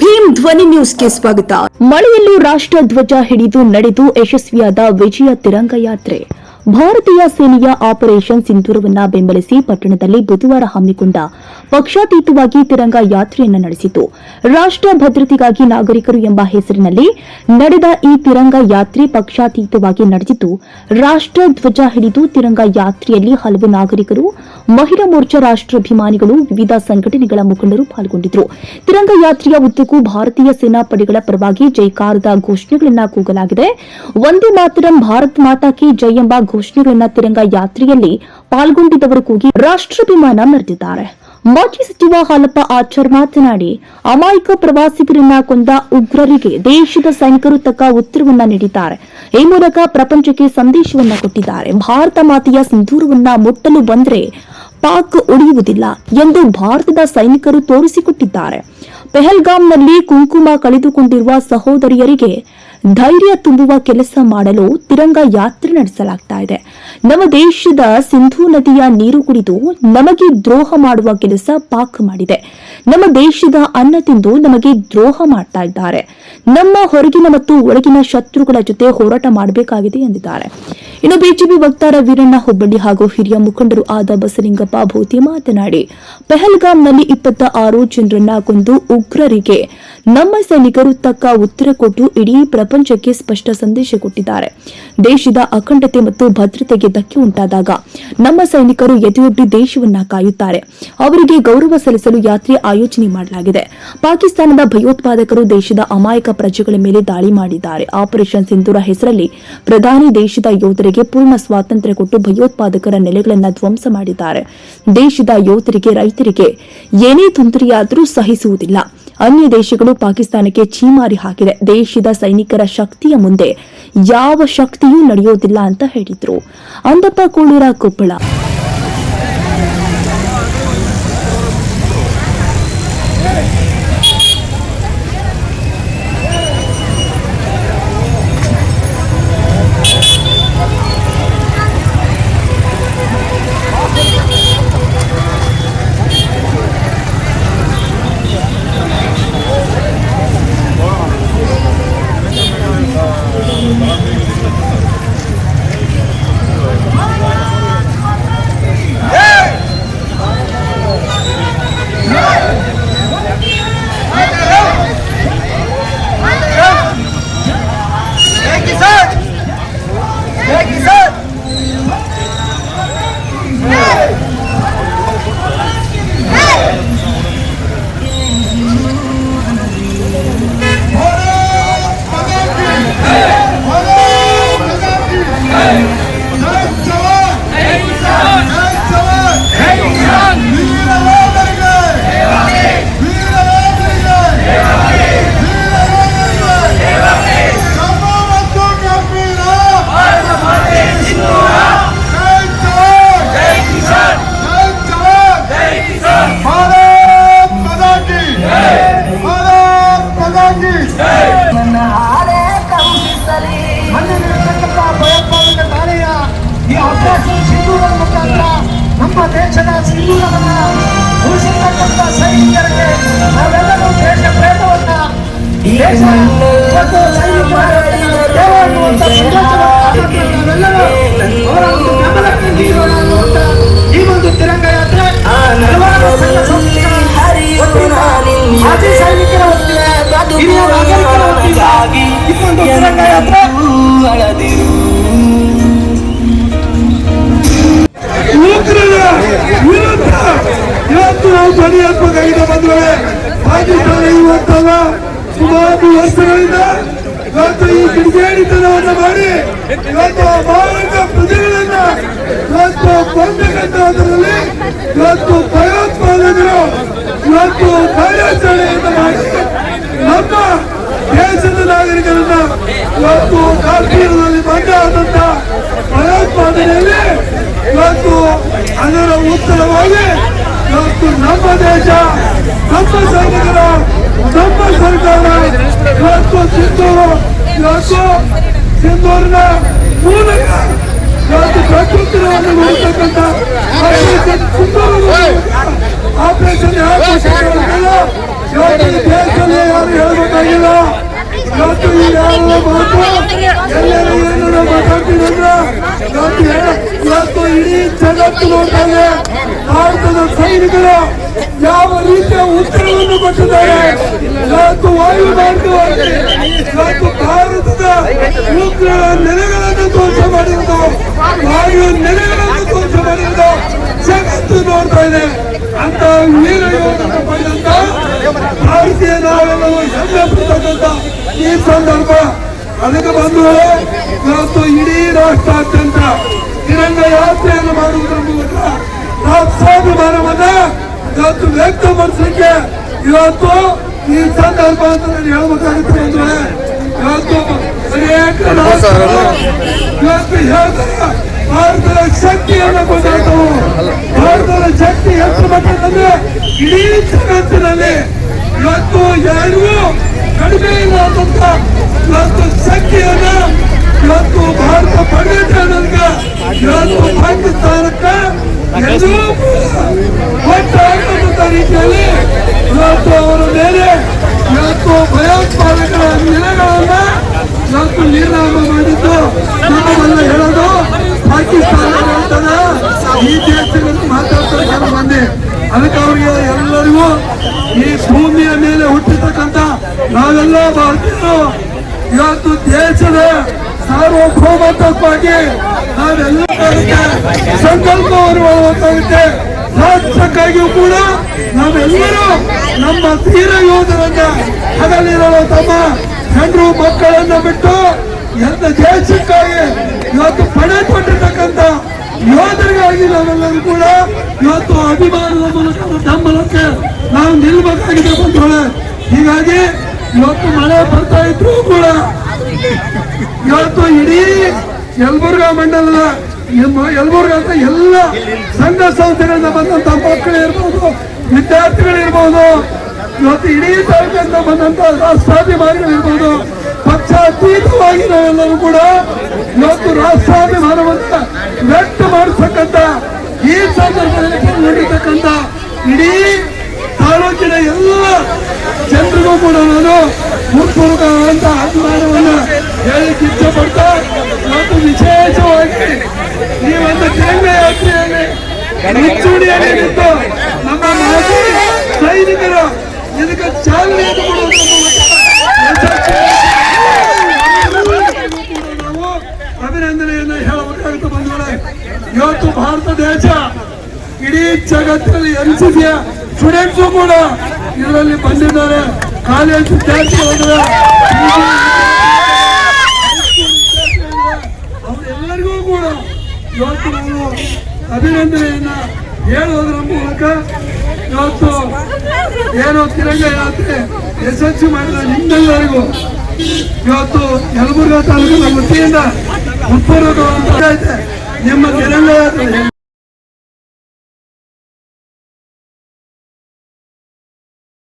ಭೀಮ್ ಧ್ವನಿ ನ್ಯೂಸ್ಗೆ ಸ್ವಾಗತ. ಮಳೆಯಲ್ಲೂ ರಾಷ್ಟ್ರ ಧ್ವಜ ಹಿಡಿದು ನಡೆದು ಯಶಸ್ವಿಯಾದ ವಿಜಯ ತಿರಂಗ ಯಾತ್ರೆ. ಭಾರತೀಯ ಸೇನೆಯ ಆಪರೇಷನ್ ಸಿಂಧೂರವನ್ನ ಬೆಂಬಲಿಸಿ ಪಟ್ಟಣದಲ್ಲಿ ಬುಧವಾರ ಹಮ್ಮಿಕೊಂಡ ಪಕ್ಷಾತೀತವಾಗಿ ತಿರಂಗ ಯಾತ್ರೆಯನ್ನು ನಡೆಸಿತು. ರಾಷ್ಟ ಭದ್ರತೆಗಾಗಿ ನಾಗರಿಕರು ಎಂಬ ಹೆಸರಿನಲ್ಲಿ ನಡೆದ ಈ ತಿರಂಗ ಯಾತ್ರೆ ಪಕ್ಷಾತೀತವಾಗಿ ನಡೆದಿದ್ದು ರಾಷ್ಟ ಧ್ವಜ ಹಿಡಿದು ತಿರಂಗ ಯಾತ್ರೆಯಲ್ಲಿ ಹಲವು ನಾಗರಿಕರು ಮಹಿಳಾ ಮೋರ್ಚಾ ರಾಷ್ಟ್ರಾಭಿಮಾನಿಗಳು ವಿವಿಧ ಸಂಘಟನೆಗಳ ಮುಖಂಡರು ಪಾಲ್ಗೊಂಡಿದ್ದರು ತಿರಂಗ ಯಾತ್ರೆಯ ಉದ್ದಕ್ಕೂ ಭಾರತೀಯ ಸೇನಾಪಡೆಗಳ ಪರವಾಗಿ ಜೈಕಾರದ ಘೋಷಣೆಗಳನ್ನು ಕೂಗಲಾಗಿದೆ. ಒಂದೇ ಮಾತರಂ ಭಾರತ್ ಮಾತಾ ಕಿ ಜೈ ಎಂಬ ಘೋಷಣೆಗಳನ್ನು ತಿರಂಗ ಯಾತ್ರೆಯಲ್ಲಿ ಪಾಲ್ಗೊಂಡಿದ್ದವರು ಕೂಗಿ ರಾಷ್ಟ್ರಾಭಿಮಾನ ಮೆರೆದಿದ್ದಾರೆ. ಮಾಜಿ ಸಚಿವ ಹಾಲಪ್ಪ ಆಚಾರ್ ಮಾತನಾಡಿ, ಅಮಾಯಕ ಪ್ರವಾಸಿಗರನ್ನ ಕೊಂದ ಉಗ್ರರಿಗೆ ದೇಶದ ಸೈನಿಕರು ತಕ್ಕ ಉತ್ತರವನ್ನ ನೀಡಿದ್ದಾರೆ. ಈ ಮೂಲಕ ಪ್ರಪಂಚಕ್ಕೆ ಸಂದೇಶವನ್ನ ಕೊಟ್ಟಿದ್ದಾರೆ. ಭಾರತ ಮಾತೆಯ ಸಿಂಧೂರವನ್ನ ಮುಟ್ಟಲು ಬಂದ್ರೆ ಪಾಕ್ ಉಳಿಯುವುದಿಲ್ಲ ಎಂದು ಭಾರತದ ಸೈನಿಕರು ತೋರಿಸಿಕೊಟ್ಟಿದ್ದಾರೆ. ಪೆಹಲ್ಗಾಂನಲ್ಲಿ ಕುಂಕುಮ ಕಳೆದುಕೊಂಡಿರುವ ಸಹೋದರಿಯರಿಗೆ ಧೈರ್ಯ ತುಂಬುವ ಕೆಲಸ ಮಾಡಲು ತಿರಂಗ ಯಾತ್ರೆ ನಡೆಸಲಾಗ್ತಾ ಇದೆ. ನಮ್ಮ ದೇಶದ ಸಿಂಧೂ ನದಿಯ ನೀರು ಕುಡಿದು ನಮಗೆ ದ್ರೋಹ ಮಾಡುವ ಕೆಲಸ ಪಾಕ್ ಮಾಡಿದೆ. ನಮ್ಮ ದೇಶದ ಅನ್ನ ತಿಂದು ನಮಗೆ ದ್ರೋಹ ಮಾಡ್ತಾ ಇದ್ದಾರೆ. ನಮ್ಮ ಹೊರಗಿನ ಮತ್ತು ಒಳಗಿನ ಶತ್ರುಗಳ ಜೊತೆ ಹೋರಾಟ ಮಾಡಬೇಕಾಗಿದೆ ಎಂದಿದ್ದಾರೆ. ಇನ್ನು ಬಿಜೆಪಿ ವಕ್ತಾರ ವೀರಣ್ಣ ಹುಬ್ಬಳ್ಳಿ ಹಾಗೂ ಹಿರಿಯ ಮುಖಂಡರು ಆದ ಬಸಲಿಂಗಪ್ಪ ಭೂತಿ ಮಾತನಾಡಿ, ಪೆಹಲ್ಗಾಂನಲ್ಲಿ ಇಪ್ಪತ್ತ ಆರು ಜನರನ್ನ ಕೊಂದು ಉಗ್ರರಿಗೆ ನಮ್ಮ ಸೈನಿಕರು ತಕ್ಕ ಉತ್ತರ ಕೊಟ್ಟು ಇಡೀ ಪ್ರಪಂಚಕ್ಕೆ ಸ್ಪಷ್ಟ ಸಂದೇಶ ಕೊಟ್ಟಿದ್ದಾರೆ. ದೇಶದ ಅಖಂಡತೆ ಮತ್ತು ಭದ್ರತೆಗೆ ಧಕ್ಕೆ ಉಂಟಾದಾಗ ನಮ್ಮ ಸೈನಿಕರು ಎದೆಯೊಡ್ಡಿ ದೇಶವನ್ನ ಕಾಯುತ್ತಾರೆ. ಅವರಿಗೆ ಗೌರವ ಸಲ್ಲಿಸಲು ಯಾತ್ರೆ ಆಯೋಜನೆ ಮಾಡಲಾಗಿದೆ. ಪಾಕಿಸ್ತಾನದ ಭಯೋತ್ಪಾದಕರು ದೇಶದ ಅಮಾಯಕ ಪ್ರಜೆಗಳ ಮೇಲೆ ದಾಳಿ ಮಾಡಿದ್ದಾರೆ. ಆಪರೇಷನ್ ಸಿಂಧೂರ ಹೆಸರಲ್ಲಿ ಪ್ರಧಾನಿ ದೇಶದ ಯೋಧರಿಗೆ ಪೂರ್ಣ ಸ್ವಾತಂತ್ರ್ಯ ಕೊಟ್ಟು ಭಯೋತ್ಪಾದಕರ ನೆಲೆಗಳನ್ನು ಧ್ವಂಸ ಮಾಡಿದ್ದಾರೆ. ದೇಶದ ಯೋಧರಿಗೆ, ರೈತರಿಗೆ ಏನೇ ತೊಂದರೆಯಾದರೂ ಸಹಿಸುವುದಿಲ್ಲ. ಅನ್ಯ ದೇಶಗಳು ಪಾಕಿಸ್ತಾನಕ್ಕೆ ಛೀಮಾರಿ ಹಾಕಿದೆ. ದೇಶದ ಸೈನಿಕರ ಶಕ್ತಿಯ ಮುಂದೆ ಯಾವ ಶಕ್ತಿಯೂ ನಡೆಯೋದಿಲ್ಲ ಅಂತ ಹೇಳಿದ್ರು. ಅಂದಪ್ಪ ಕೋಳೂರ ಕೊಪ್ಪಳ. ಸಿಂಧೂರ ಮುಖಾಂತರ ನಮ್ಮ ದೇಶದ ಸಿಂಧೂರವನ್ನ ಉಳಿಸಿರ್ತಕ್ಕಂಥ ಸೈನಿಕರಿಗೆ ನಾವೆಲ್ಲರೂ ದೇಶ ಪ್ರೇಮವನ್ನ ದೇಶ ಮತ್ತು ಸೈನಿಕರ ಸೇವೆ ಅನ್ನುವಂಥ ಸಂದೇಶವನ್ನ ನಾವೆಲ್ಲರೂ ಅವರ ಒಂದು ಬೆಂಬಲಕ್ಕೆ ನೀಡೋಣ ಇವತ್ತಲ್ಲ ಸುಮಾರು ವರ್ಷಗಳಿಂದ ಇವತ್ತು ಈ ಕಿಡಿಗೇಡಿತನವನ್ನು ಮಾಡಿ ಇವತ್ತು ಭಾರತ ಪ್ರಜೆಗಳನ್ನ ಇವತ್ತು ಕೊಂದಕ್ಕಂಥದ್ರಲ್ಲಿ ಇವತ್ತು ಭಯೋತ್ಪಾದಕರು ಇವತ್ತು ಕಾರ್ಯಾಚರಣೆಯನ್ನು ಮಾಡಿ ನಮ್ಮ ದೇಶದ ನಾಗರಿಕರನ್ನ ಇವತ್ತು ಕಾಶ್ಮೀರದಲ್ಲಿ ಬಂದಾದಂತ ಭಯೋತ್ಪಾದನೆಯಲ್ಲಿ ಇವತ್ತು ಅದರ ಉತ್ತರವಾಗಿ ಇವತ್ತು ನಮ್ಮ ದೇಶ ನಮ್ಮ ಸೈನಿಕರ ನಮ್ಮ ಸರ್ಕಾರ ಇವತ್ತು ಇವತ್ತು ಸಿಂಧೂರಿನ ಮೂಲಕ ಯಶಸ್ವಿಯನ್ನು ನೋಡ್ತಕ್ಕಂಥ ಆಪರೇಷನ್? ಇವತ್ತು ದೇಶದಲ್ಲಿ ಯಾರು ಹೇಳಬೇಕಾಗಿಲ್ಲ. ಇವತ್ತು ಯಾರು ಮಾತ್ರ ಎಲ್ಲರೂ ಏನಾರ ಮಾತಾಡ್ತೀರಂದ್ರೆ ಇವತ್ತು ಏನ- ಇವತ್ತು ಇಡೀ ಜಗತ್ತು ನೋಡ್ತಾ ಭಾರತದ ಸೈನಿಕರು ಯಾವ ರೀತಿಯ ಉತ್ತರವನ್ನು ಕೊಟ್ಟಿದ್ದಾರೆ? ಇವತ್ತು ವಾಯು ಮಾರ್ಗವಾಗಿ ಇವತ್ತು ಉಗ್ರರ ನೆಲೆಗಳನ್ನು ಧ್ವಂಸ ಮಾಡಿರುವುದು ವಾಯು ನೆಲೆಗಳನ್ನು ಧ್ವಂಸ ಮಾಡಿರುವುದು ಜಗತ್ತು ನೋಡ್ತಾ ಇದೆ. ಅಂತ ವೀರ ಯೋಧನ ಭಾರತೀಯ ನಾವೆಲ್ಲವೂ ಹೆಮ್ಮೆ ಪಡ್ತಕ್ಕಂಥ ಈ ಸಂದರ್ಭ. ಅದಕ್ಕೆ ಬಂದು ಇವತ್ತು ಇಡೀ ರಾಷ್ಟ್ರಾದ್ಯಂತ ತಿರಂಗ ಯಾತ್ರೆಯನ್ನು ಮಾಡುವುದರ ಮೂಲಕ ರಾಷ್ಟ್ರಾಭಿಮಾನವನ್ನ ಇವತ್ತು ವ್ಯಕ್ತಪಡಿಸಲಿಕ್ಕೆ ಇವತ್ತು ಈ ಸಂದರ್ಭ ಅಂತ ನಾನು ಹೇಳ್ಬೇಕಾಗುತ್ತೆ ಅಂದ್ರೆ ಭಾರತದ ಶಕ್ತಿಯನ್ನು ಭಾರತದ ಶಕ್ತಿ ಎಷ್ಟು ಮಟ್ಟದಂದ್ರೆ ಇಡೀ ಜಗತ್ತಿನಲ್ಲಿ ಇವತ್ತು ಯಾರಿಗೂ ಕಡಿಮೆ ಇಲ್ಲದಂತ ಇವತ್ತು ಶಕ್ತಿಯನ್ನ ಇವತ್ತು ಭಾರತ ಪಡೆಯುತ್ತೆ ನನಗೆ ಇವತ್ತು ಪಾಕಿಸ್ತಾನಕ್ಕೆ ಎಲ್ಲೂ ರೀತಿಯಲ್ಲಿ ಇವತ್ತು ಅವರ ಮೇಲೆ ಇವತ್ತು ಭಯೋತ್ಪಾದಕರ ನೆಲೆಗಳನ್ನ ಇವತ್ತು ನಿರ್ನಾಮ ಮಾಡಿದ್ದು. ನಮ್ಮಲ್ಲ ಹೇಳೋದು, ಪಾಕಿಸ್ತಾನ ಈ ದೇಶದಲ್ಲಿ ಮಾತಾಡ್ತಾರೆ ಕೆಲವು ಮಂದಿ. ಅದಕ್ಕೆ ಅವರಿಗೆ ಎಲ್ಲರಿಗೂ ಈ ಭೂಮಿಯ ಮೇಲೆ ಹುಟ್ಟಿರ್ತಕ್ಕಂಥ ನಾವೆಲ್ಲ ಭಾರತೀಯರು, ಇವತ್ತು ದೇಶದ ಸಾರ್ವಭೌಮತ್ವಕ್ಕಾಗಿ ನಾವೆಲ್ಲ ಸಂಕಲ್ಪವನ್ನು ಮಾಡಬೇಕಾಗುತ್ತೆ ರಾಷ್ಟ್ರಕ್ಕಾಗಿಯೂ ಕೂಡ ನಾವೆಲ್ಲರೂ ನಮ್ಮ ತೀರ ಯೋಧರನ್ನ ಹಗಲಿರೋ ತಮ್ಮ ಹೆಣ್ಣು ಮಕ್ಕಳನ್ನ ಬಿಟ್ಟು ಎಲ್ಲ ದೇಶಕ್ಕಾಗಿ ಇವತ್ತು ಪಡೆ ಕೊಟ್ಟಿರ್ತಕ್ಕಂಥ ಯೋಧರಿಗಾಗಿ ನಾವೆಲ್ಲರೂ ಕೂಡ ಇವತ್ತು ಅಭಿಮಾನದ ಮೂಲಕ ಬೆಂಬಲಕ್ಕೆ ನಾವು ನಿಲ್ಬೇಕಾಗಿದೆ ಬಂಧುಗಳೇ. ಹೀಗಾಗಿ ಇವತ್ತು ಮಳೆ ಬರ್ತಾ ಇದ್ರು ಕೂಡ ಇವತ್ತು ಇಡೀ ಯಲ್ಬುರ್ಗ ಮಂಡಲದ ಯಲಬುರ್ಗಾ ಅಂತ ಎಲ್ಲ ಸಂಘ ಸಂಸ್ಥೆಗಳಿಂದ ಬಂದಂತ ಮಕ್ಕಳು ಇರ್ಬೋದು ವಿದ್ಯಾರ್ಥಿಗಳಿರ್ಬೋದು ಇವತ್ತು ಇಡೀ ತಾಲೂಕಿನಿಂದ ಬಂದಂತ ರಾಷ್ಟ್ರಾಭಿಮಾನಿಗಳು ಇರ್ಬೋದು, ಪಕ್ಷಾತೀತವಾಗಿ ನಾವೆಲ್ಲರೂ ಕೂಡ ಇವತ್ತು ರಾಷ್ಟ್ರಾಭಿಮಾನವನ್ನ ವ್ಯಕ್ತ ಮಾಡಿಸ್ತಕ್ಕಂಥ ಈ ಸಂದರ್ಭದಲ್ಲಿ ನಡೀತಕ್ಕಂಥ ಇಡೀ ತಾಲೂಕಿನ ಎಲ್ಲ ಜನರಿಗೂ ಕೂಡ ನಾನು ಹೃತ್ಪೂರ್ವಕವಾದಂತ ಅಭಿಮಾನವನ್ನ ಹೇಳಿಕ್ಕೆ ಇಚ್ಛಪಡ್ತಾ ಮತ್ತು ವಿಶೇಷವಾಗಿ ಈ ಒಂದು ಕೇಂದ್ರ ಯಾತ್ರೆಯಲ್ಲಿ ಮುಂಚೂಣಿಯಲ್ಲಿ ನಿಂತು ನಮ್ಮ ಮಾಜಿ ಸೈನಿಕರು ಇದಕ್ಕೆ ಚಾಲನೆಯನ್ನು ಕೊಡುವಂತ ಮೂಲಕ ನಾವು ಅಭಿನಂದನೆಯನ್ನು ಹೇಳಬೇಕಾಗುತ್ತೆ ಬಂಧುಗಳೇ ಇವತ್ತು ಭಾರತ ದೇಶ ಇಡೀ ಜಗತ್ತಿನಲ್ಲಿ ಎನ್ ಸಿ ಸಿಯ ಸ್ಟೂಡೆಂಟ್ಸು ಕೂಡ ಇದರಲ್ಲಿ ಬಂದಿದ್ದಾರೆ. ಕಾಲೇಜ್ ವಿದ್ಯಾರ್ಥಿಗಳು ಅವರೆಲ್ಲರಿಗೂ ಕೂಡ ಇವತ್ತು ನಾನು ಅಭಿನಂದನೆಯನ್ನ ಹೇಳುವುದರ ಮೂಲಕ ಇವತ್ತು ಏನು ತಿರಂಗ ಯಾತ್ರೆ ಯಶಸ್ವಿ ಮಾಡಿದ ನಿಮ್ಮೆಲ್ಲರಿಗೂ ಇವತ್ತು ಯಲಬುರ್ಗಾ ತಾಲೂಕಿನ ವತಿಯಿಂದ ಇದೆ ನಿಮ್ಮ ತಿರಂಗ ಯಾತ್ರೆ.